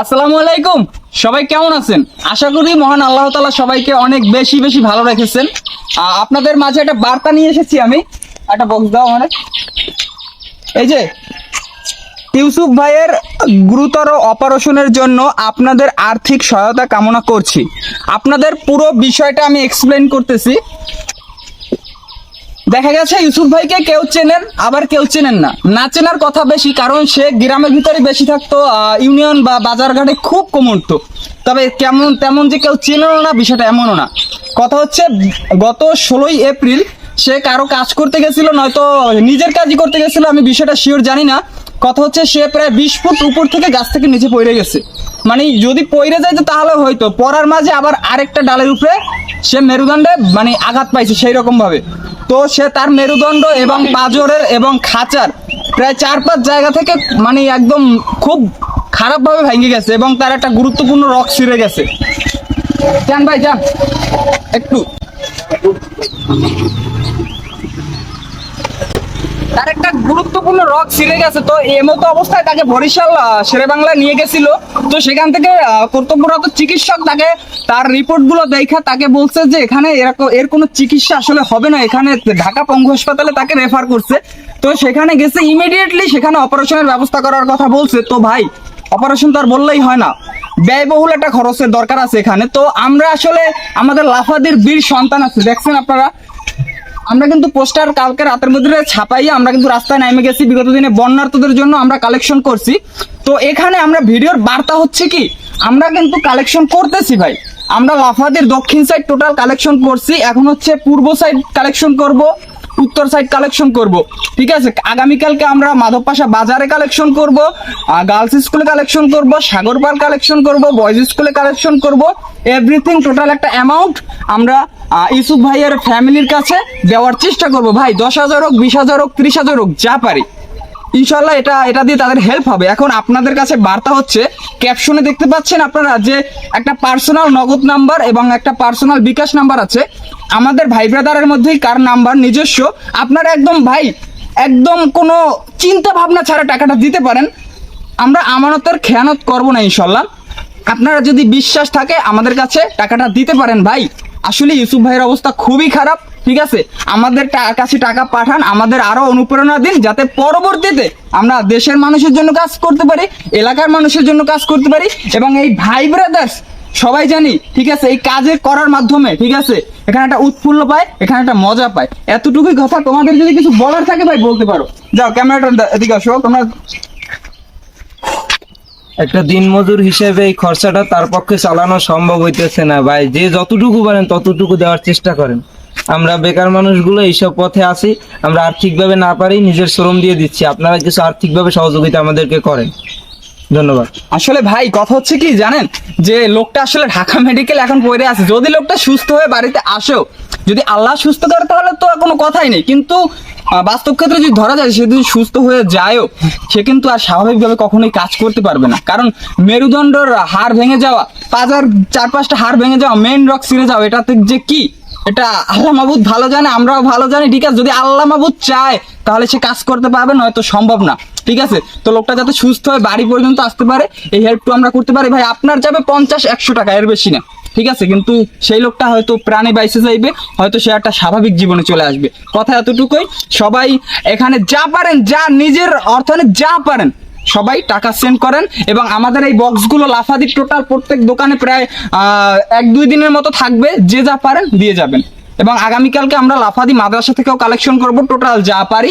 আসসালামু আলাইকুম। সবাই কেমন আছেন? আশা করি মহান আল্লাহ তাআলা সবাইকে অনেক বেশি বেশি ভালো রেখেছেন। আপনাদের মাঝে একটা বার্তা নিয়ে এসেছি আমি। একটা বক্স দাও মানে এই যে, ইউসুফ ভাইয়ের গুরুতর অপারেশনের জন্য আপনাদের আর্থিক সহায়তা কামনা করছি। আপনাদের পুরো বিষয়টা আমি এক্সপ্লেন করতেছি। দেখা গেছে ইউসুফ ভাইকে কেউ চেনেন, আবার কেউ চেনেন না। না চেনার কথা বেশি, কারণ সে গ্রামের ভিতরে বেশি থাকতো ইউনিয়ন বা বাজারঘাটে খুব কম উঠতো তবে কেমন, তেমন যে কেউ চেনেও না, বিষয়টা এমনও না। কথা হচ্ছে, গত ষোলোই এপ্রিল সে কারও কাজ করতে গেছিল, নয়তো নিজের কাজই করতে গেছিল, আমি বিষয়টা শিওর জানি না। কথা হচ্ছে, সে প্রায় বিশ ফুট উপর থেকে গাছ থেকে নিচে পড়ে গেছে। মানে যদি পড়ে যায় তাহলে হয়তো, পড়ার মাঝে আবার আরেকটা ডালের উপরে সে মেরুদণ্ডে মানে আঘাত পাইছে সেই রকম ভাবে তো সে তার মেরুদণ্ড এবং পাজরের এবং খাঁচার প্রায় চার পাঁচ জায়গা থেকে মানে একদম খুব খারাপভাবে ভেঙে গেছে এবং তার একটা গুরুত্বপূর্ণ রক ছিঁড়ে গেছে। যান ভাই, যান। একটু। তার একটা গুরুত্বপূর্ণ রক ছিঁড়ে গেছে। তো এই মতো অবস্থায় তাকে বরিশাল শেরে বাংলায় নিয়ে গেছিল। তো সেখান থেকে কর্তব্যরত চিকিৎসক তাকে তার রিপোর্টগুলো দেখা, তাকে বলছে যে এখানে এরকম এর কোনো চিকিৎসা আসলে হবে না। এখানে ঢাকা পঙ্গু হাসপাতালে তাকে রেফার করছে। তো সেখানে গেছে ইমিডিয়েটলি সেখানে অপারেশনের ব্যবস্থা করার কথা বলছে। তো ভাই অপারেশন তো আর বললেই হয় না। ব্যয়বহুল একটা খরচের দরকার আছে এখানে। তো আমরা আসলে আমাদের লাফাদের বীর সন্তান আছে। দেখছেন আপনারা? আমরা কিন্তু পোস্টার কালকে রাতের মধ্যে ছাপাইয়া আমরা কিন্তু রাস্তায় নেমে গেছি। বিগত দিনে বন্যার্থদের জন্য আমরা কালেকশন করছি। তো এখানে আমরা ভিডিওর বার্তা হচ্ছে কি, আমরা কিন্তু কালেকশন করতেছি ভাই। আমরা লাফাদের দক্ষিণ সাইড টোটাল কালেকশন করছি। এখন হচ্ছে পূর্ব সাইড কালেকশন করব। উত্তর সাইড কালেকশন করব। ঠিক আছে? আগামীকালকে আমরা মাধবপাশা বাজারে কালেকশন করব গার্লস স্কুলে কালেকশন করব সাগরপাল কালেকশন করব বয়েজ স্কুলে কালেকশন করব। এভরিথিং টোটাল একটা অ্যামাউন্ট আমরা ইউসুফ ভাইয়ের ফ্যামিলির কাছে দেওয়ার চেষ্টা করব। ভাই, দশ হাজার হোক, বিশ হাজার হোক, ত্রিশ হাজার হোক, যা পারি। ইনশাল্লাহ এটা এটা দিয়ে তাদের হেল্প হবে। এখন আপনাদের কাছে বার্তা হচ্ছে ক্যাপশনে দেখতে পাচ্ছেন আপনারা যে একটা পার্সোনাল নগদ নাম্বার এবং একটা পার্সোনাল বিকাশ নাম্বার আছে। আমাদের ভাই ব্রাদারের মধ্যেই কার নাম্বার নিজস্ব। আপনারা একদম ভাই, একদম কোনো চিন্তা ভাবনা ছাড়া টাকাটা দিতে পারেন। আমরা আমানতের খেয়ানত করব না ইনশাল্লাহ। আপনারা যদি বিশ্বাস থাকে আমাদের কাছে টাকাটা দিতে পারেন ভাই। আসলে ইউসুফ ভাইয়ের অবস্থা খুবই খারাপ, ঠিক আছে? আমাদের কাছে টাকা পাঠান, আমাদের আরও অনুপ্রেরণা দিন, যাতে পরবর্তীতে আমরা দেশের মানুষের জন্য কাজ করতে পারি, এলাকার মানুষের জন্য কাজ করতে পারি, এবং এই ভাই ব্রাদার্স সবাই জানি, ঠিক আছে, এই কাজে করার মাধ্যমে, ঠিক আছে? এখানে একটা উৎফুল্ল পায়, এখানে একটা মজা পায়। এতটুকুই কথা, তোমাদের যদি কিছু বলার থাকে ভাই, বলতে পারো। যাও, ক্যামেরাটা এদিকে আসো, তোমরা একটা দিনমজুর হিসেবে এই খরচাটা তার পক্ষে চালানো সম্ভব হইতেছে না। ভাই, যে যতটুকু পারেন ততটুকু দেওয়ার চেষ্টা করেন। আমরা বেকার মানুষগুলো এইসব পথে আছি, আমরা আর্থিকভাবে না পারি নিজের শ্রম দিয়ে দিচ্ছি। আপনারা কিছু আর্থিকভাবে সহযোগিতা আমাদেরকে করেন। ধন্যবাদ। আসলে ভাই, কথা হচ্ছে কি জানেন? যে লোকটা আসলে ঢাকা মেডিকেল এখন পড়ে আছে। যদি লোকটা সুস্থ হয়ে বাড়িতে আসেও, যদি আল্লাহ সুস্থ করে, তাহলে তো কোনো কথাই নেই। কিন্তু বাস্তব ক্ষেত্রে যদি ধরা যায়, সে যদি সুস্থ হয়ে যায়ও, সে কিন্তু আর স্বাভাবিকভাবে কখনোই কাজ করতে পারবে না। কারণ মেরুদণ্ডর হাড় ভেঙে যাওয়া, পাজার চার পাঁচটা হাড় ভেঙে যাওয়া মেন রক ছিঁড়ে যাওয়া, এটাতে যে কি? এটা আল্লাহ মাহবুদ ভালো জানে, আমরাও ভালো জানি, ঠিক আছে? যদি আল্লাহ মাহবুদ চায়, তাহলে সে কাজ করতে পারবে, নয়তো সম্ভব না। ঠিক আছে? তো লোকটা যাতে সুস্থ হয়ে, বাড়ি পর্যন্ত আসতে পারে, এই হেল্পটু আমরা করতে পারি। ভাই, আপনার যাবে পঞ্চাশ, একশো টাকা, এর বেশি না। ঠিক আছে? কিন্তু সেই লোকটা হয়তো প্রাণে বাইসে যাইবে, হয়তো সে একটা স্বাভাবিক জীবনে চলে আসবে। কথা এতটুকুই। সবাই এখানে যা পারেন, যা নিজের অর্থায়নে যা পারেন, সবাই টাকা সেন্ড করেন এবং আমাদের এই বক্সগুলো লাফাদি টোটাল প্রত্যেক দোকানে প্রায় এক দুই দিনের মতো থাকবে। যে যা পারেন, দিয়ে যাবেন। এবং আগামীকালকে আমরা লাফাদি মাদ্রাসা থেকেও কালেকশন করব টোটাল যা পারি।